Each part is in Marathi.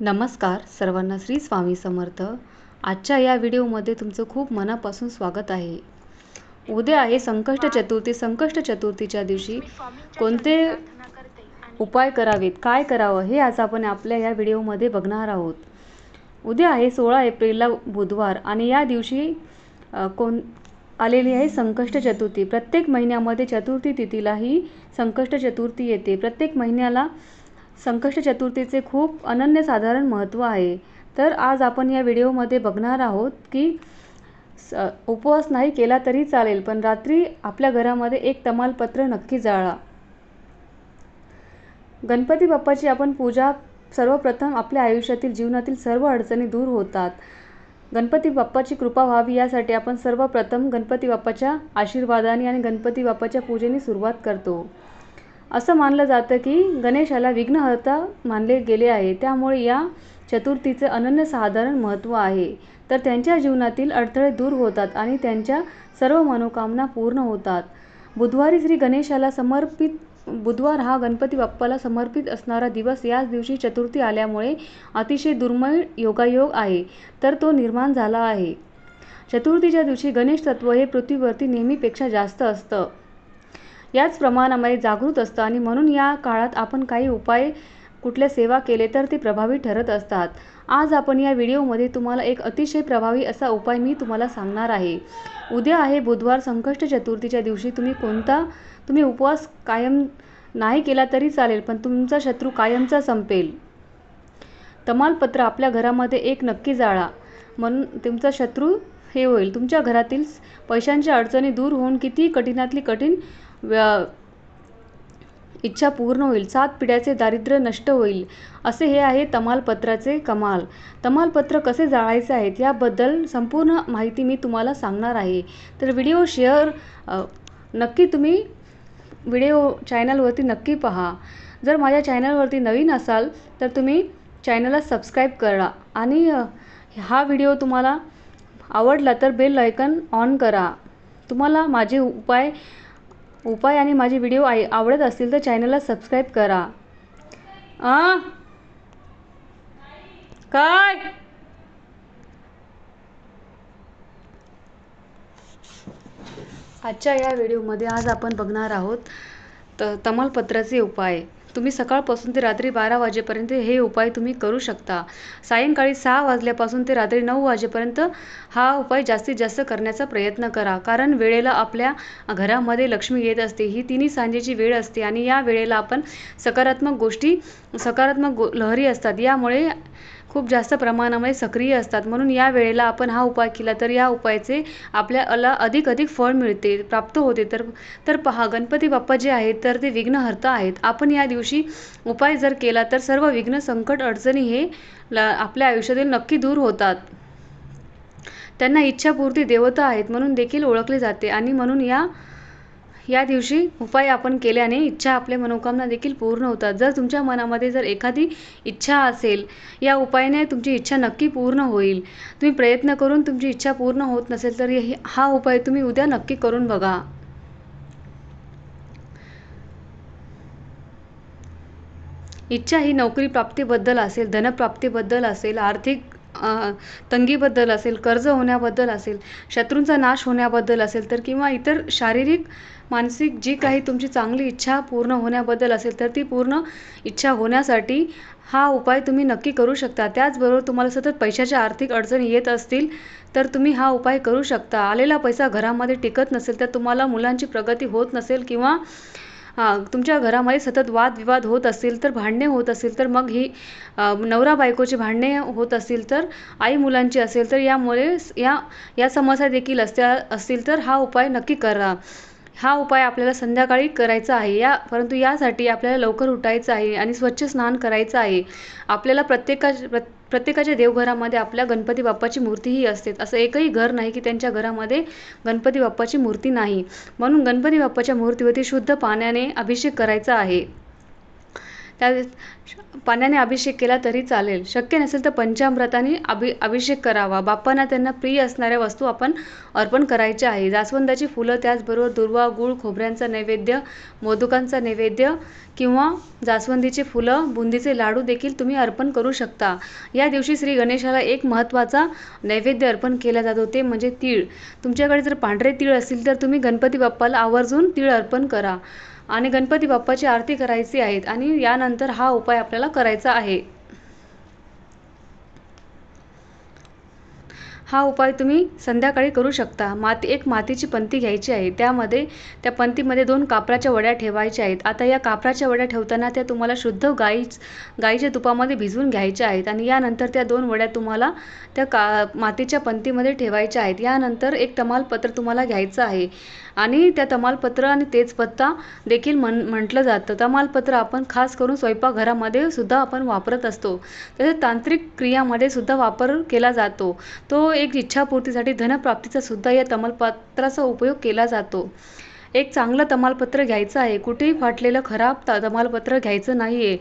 नमस्कार सर्वांना श्री स्वामी समर्थ. आजच्या या व्हिडिओमध्ये तुमचं खूप मनापासून स्वागत आहे. उद्या आहे संकष्ट चतुर्थी. संकष्ट चतुर्थीच्या दिवशी कोणते उपाय करावेत काय करावं हे आज आपण आपल्या या व्हिडिओमध्ये बघणार आहोत. उद्या आहे सोळा एप्रिलला बुधवार आणि या दिवशी कोण आलेली आहे संकष्ट चतुर्थी. प्रत्येक महिन्यामध्ये चतुर्थी तिथीला ही संकष्ट चतुर्थी येते. प्रत्येक महिन्याला संकष्ट चतुर्थीचे खूप अनन्यसाधारण महत्त्व आहे. तर आज आपण या व्हिडिओमध्ये बघणार आहोत की स उपवास नाही केला तरी चालेल पण रात्री आपल्या घरामध्ये एक तमालपत्र नक्की जाळा. गणपती बाप्पाची आपण पूजा सर्वप्रथम आपल्या आयुष्यातील जीवनातील सर्व अडचणी दूर होतात. गणपती बाप्पाची कृपा व्हावी यासाठी आपण सर्वप्रथम गणपती बाप्पाच्या आशीर्वादाने आणि गणपती बाप्पाच्या पूजेने सुरुवात करतो. असं मानलं जातं की गणेशाला विघ्नहर्ता मानले गेले आहे. त्यामुळे या चतुर्थीचे अनन्यसाधारण महत्त्व आहे. तर त्यांच्या जीवनातील अडथळे दूर होतात आणि त्यांच्या सर्व मनोकामना पूर्ण होतात. बुधवारी श्री गणेशाला समर्पित बुधवार हा गणपती बाप्पाला समर्पित असणारा दिवस याच दिवशी चतुर्थी आल्यामुळे अतिशय दुर्मिळ योगायोग आहे. तर तो निर्माण झाला आहे. चतुर्थीच्या दिवशी गणेश तत्व हे पृथ्वीवरती नेहमीपेक्षा जास्त असतं. याच प्रमाणामध्ये जागृत असतं आणि म्हणून या काळात आपण काही उपाय कुठल्या सेवा केले तर ते प्रभावी ठरत असतात. आज आपण या व्हिडिओमध्ये तुम्हाला एक अतिशय प्रभावी असा उपाय मी तुम्हाला सांगणार आहे. उद्या आहे बुधवार संकष्ट चतुर्थीच्या दिवशी. तुम्ही कोणता तुम्ही उपवास कायम नाही केला तरी चालेल पण तुमचा शत्रू कायमचा संपेल. तमालपत्र आपल्या घरामध्ये एक नक्की जाळा. म्हणून तुमचा शत्रू हे होईल. तुमच्या घरातील पैशांच्या अडचणी दूर होऊन किती कठीणातली कठीण व्य- इच्छा पूर्ण होईल. सात पिढ्याचे दारिद्र्य नष्ट होईल. असे हे आहे तमालपत्राचे कमाल. तमालपत्र कसे जाळायचे आहेत याबद्दल संपूर्ण माहिती मी तुम्हाला सांगणार आहे. तर व्हिडिओ शेअर नक्की तुम्ही व्हिडिओ चॅनलवरती नक्की पहा. जर माझ्या चॅनलवरती नवीन असाल तर तुम्ही चॅनलला सबस्क्राईब करा आणि हा व्हिडिओ तुम्हाला आवडला तर बेल आयकन ऑन करा. तुम्हाला माझे उपाय उपाय आणि माझे व्हिडिओ आय आवडत असतील तर चॅनलला सबस्क्राईब करा. आ? काय? आजच्या या व्हिडिओमध्ये आज आपण बघणार आहोत त तमालपत्राचे उपाय. तुम्ही सकाळपासून ते रात्री बारा वाजेपर्यंत हे उपाय तुम्ही करू शकता. सायंकाळी सहा वाजल्यापासून ते रात्री नऊ वाजेपर्यंत हा उपाय जास्तीत जास्त करण्याचा प्रयत्न करा. कारण वेळेला आपल्या घरामध्ये लक्ष्मी येत असते. ही तिन्ही सांजेची वेळ असते आणि या वेळेला आपण सकारात्मक गोष्टी सकारात्मक गो लहरी असतात. यामुळे खूप जास्त प्रमाणामध्ये सक्रिय असतात. म्हणून या वेळेला आपण हा उपाय केला तर या उपायाचे आपल्याला अधिक अधिक फळ मिळते प्राप्त होते. तर तर पहा गणपती बाप्पा जे आहेत तर ते विघ्नहर्ता आहेत. आपण या दिवशी उपाय जर केला तर सर्व विघ्न संकट अडचणी हे ल आपल्या आयुष्यातील नक्की दूर होतात. त्यांना इच्छापूर्ती देवता आहेत म्हणून देखील ओळखले जाते आणि म्हणून या या दिवशी उपाय आपण केल्याने इच्छा आपल्या मनोकामना देखील पूर्ण होतात. जर तुमच्या मनामध्ये जर एखादी इच्छा असेल या उपायाने तुमची इच्छा नक्की पूर्ण होईल. तुम्ही प्रयत्न करून तुमची इच्छा पूर्ण होत नसेल तर हे- हा उपाय तुम्ही उद्या नक्की करून बघा. इच्छा ही नोकरी प्राप्तीबद्दल असेल धनप्राप्तीबद्दल असेल आर्थिक तंगीबद्दल असेल कर्ज होण्याबद्दल असेल शत्रूंचा नाश होण्याबद्दल असेल तर किंवा इतर शारीरिक मानसिक जी काही तुमची चांगली इच्छा पूर्ण होण्याबद्दल असेल तर ती पूर्ण इच्छा होण्यासाठी हा उपाय तुम्ही नक्की करू शकता. त्याचबरोबर तुम्हाला सतत पैशाच्या आर्थिक अडचणी येत असतील तर तुम्ही हा उपाय करू शकता. आलेला पैसा घरामध्ये टिकत नसेल तर तुम्हाला मुलांची प्रगती होत नसेल किंवा हां तुमच्या घरामध्ये सतत वादविवाद होत असतील तर भांडणे होत असतील तर मग ही नवरा बायकोची भांडणे होत असतील तर आई मुलांची असेल तर यामुळे या या समस्या देखील असत्या असतील तर हा उपाय नक्की करा. हा उपाय आपल्याला संध्याकाळी करायचा आहे. या परंतु यासाठी आपल्याला लवकर उठायचं आहे आणि स्वच्छ स्नान करायचं आहे. आपल्याला प्रत्येका प्र प्रत्येकाच्या देवघरामध्ये आपल्या गणपती बाप्पाची मूर्तीही असते. असं एकही घर नाही की त्यांच्या घरामध्ये गणपती बाप्पाची मूर्ती नाही. म्हणून गणपती बाप्पाच्या मूर्तीवरती शुद्ध पाण्याने अभिषेक करायचा आहे. त्या पाण्याने अभिषेक केला तरी चालेल. शक्य नसेल तर पंचामृताने अभि अभिषेक करावा. बाप्पांना त्यांना प्रिय असणाऱ्या वस्तू आपण अर्पण करायच्या आहे. जास्वंदाची फुलं त्याचबरोबर दुर्वा गूळ खोबऱ्यांचा नैवेद्य मोदकांचा नैवेद्य किंवा जास्वंदीची फुलं बुंदीचे लाडू देखील तुम्ही अर्पण करू शकता. या दिवशी श्री गणेशाला एक महत्त्वाचा नैवेद्य अर्पण केला जातो ते म्हणजे तीळ. तुमच्याकडे जर पांढरे तीळ असतील तर तुम्ही गणपती बाप्पाला आवर्जून तीळ अर्पण करा. आणि गणपती बाप्पाची आरती करायची आहेत आणि यानंतर हा उपाय आपल्याला करायचा आहे. हा उपाय तुम्ही संध्याकाळी करू शकता. माती एक मातीची पंती घ्यायची आहे. त्यामध्ये त्या पंतीमध्ये दोन कापराच्या वड्या ठेवायच्या आहेत. आता या कापराच्या वड्या ठेवताना त्या तुम्हाला शुद्ध गाईच गाईच्या तुपामध्ये भिजवून घ्यायच्या आहेत आणि यानंतर त्या दोन वड्या तुम्हाला त्या का मातीच्या पंतीमध्ये ठेवायच्या आहेत. यानंतर एक तमालपत्र तुम्हाला घ्यायचं आहे. आणि त्या तमालपत्र आणि तेजपत्ता देखील म्हण म्हटलं जातं. तमालपत्र आपण खास करून स्वयंपाकघरामध्ये सुद्धा आपण वापरत असतो. तसेच तांत्रिक क्रियामध्ये सुद्धा वापर केला जातो. तो एक इच्छापूर्तीसाठी धनप्राप्तीचा सुद्धा या तमालपत्राचा उपयोग केला जातो. एक चांगलं तमालपत्र घ्यायचं आहे. कुठेही फाटलेलं खराब तमालपत्र घ्यायचं नाही आहे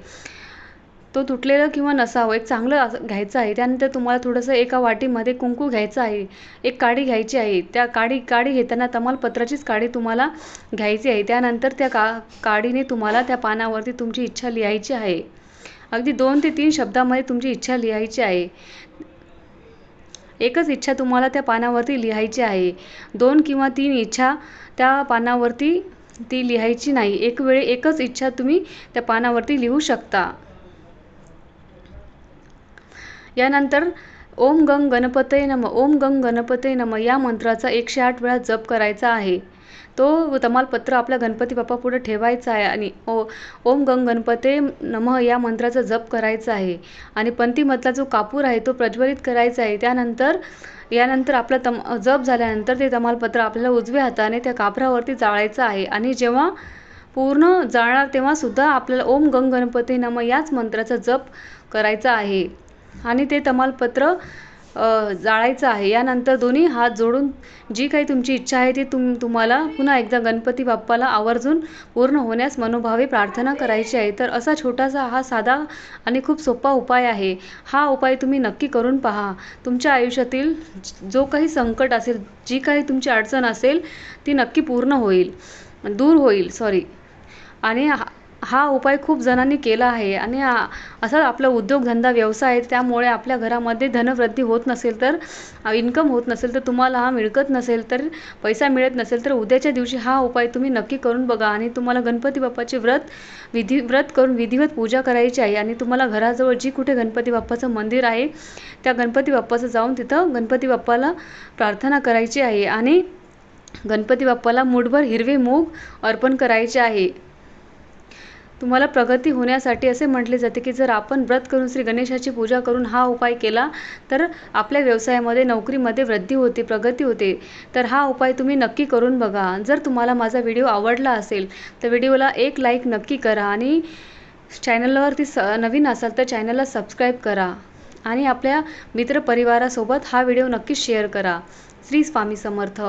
तो तुटलेलं किंवा नसावं एक चांगलं असं घ्यायचं आहे. त्यानंतर तुम्हाला थोडंसं एका वाटीमध्ये कुंकू घ्यायचं आहे. एक काडी घ्यायची आहे. त्या काडी काडी घेताना तमालपत्राचीच काडी तुम्हाला घ्यायची आहे. त्यानंतर त्या का काडीने तुम्हाला त्या पानावरती तुमची इच्छा लिहायची आहे. अगदी दोन ते तीन शब्दामध्ये तुमची इच्छा लिहायची आहे. एकच इच्छा तुम्हाला त्या पानावरती लिहायची आहे. दोन किंवा तीन इच्छा त्या पानावरती ती लिहायची नाही. एक वेळी एकच इच्छा तुम्ही त्या पानावरती लिहू शकता. यानंतर ओम गंग गणपतय नम ओम गंग गणपतय नम या मंत्राचा एकशे आठ वेळा जप करायचा आहे. तो तमालपत्र आपल्या गणपती बाप्पा पुढे ठेवायचा आहे आणि ओ ओम गंग गणपते नमः या मंत्राचा जप करायचा आहे. आणि पंथीमधला जो कापूर आहे तो प्रज्वलित करायचा आहे. त्यानंतर यानंतर आपलं तम जप झाल्यानंतर ते तमालपत्र आपल्याला उजव्या हाताने त्या कापरावरती जाळायचं आहे. आणि जेव्हा पूर्ण जाळणार तेव्हासुद्धा आपल्याला ओम गंग गणपती नम याच मंत्राचा जप करायचा आहे. आणि ते तमालपत्र जाळायचं आहे. यानंतर दोन्ही हात जोडून जी काही तुमची इच्छा आहे ती तुम तुम्हाला पुन्हा एकदा गणपती बाप्पाला आवर्जून पूर्ण होण्यास मनोभावे प्रार्थना करायची आहे. तर असा छोटासा हा साधा आणि खूप सोपा उपाय आहे. हा उपाय तुम्ही नक्की करून पहा. तुमच्या आयुष्यातील जो काही संकट असेल जी काही तुमची अडचण असेल ती नक्की पूर्ण होईल. दूर होईल सॉरी आणि हा उपाय खूप जणांनी केला आहे. आणि असा आपला उद्योगधंदा व्यवसाय आहे त्यामुळे आपल्या घरामध्ये धनवृद्धी होत नसेल तर इन्कम होत नसेल तर तुम्हाला हा मिळकत नसेल तर पैसा मिळत नसेल तर उद्याच्या दिवशी हा उपाय तुम्ही नक्की करून बघा. आणि तुम्हाला गणपती बाप्पाचे व्रत विधी व्रत करून विधिवत पूजा करायची आहे. आणि तुम्हाला घराजवळ जी कुठे गणपती बाप्पाचं मंदिर आहे त्या गणपती बाप्पाचं जाऊन तिथं गणपती बाप्पाला प्रार्थना करायची आहे. आणि गणपती बाप्पाला मुठभर हिरवे मूग अर्पण करायचे आहे. तुम्हाला प्रगती होण्यासाठी असे म्हटले जाते की जर आपण व्रत करून श्री गणेशाची पूजा करून हा उपाय केला तर आपल्या व्यवसायामध्ये नोकरीमध्ये वृद्धी होते प्रगती होते. तर हा उपाय तुम्ही नक्की करून बघा. जर तुम्हाला माझा व्हिडिओ आवडला असेल तर व्हिडिओला एक लाईक नक्की करा आणि चॅनलवरती स नवीन असाल तर चॅनलला सबस्क्राईब करा आणि आपल्या मित्रपरिवारासोबत हा व्हिडिओ नक्की शेअर करा. श्री स्वामी समर्थ.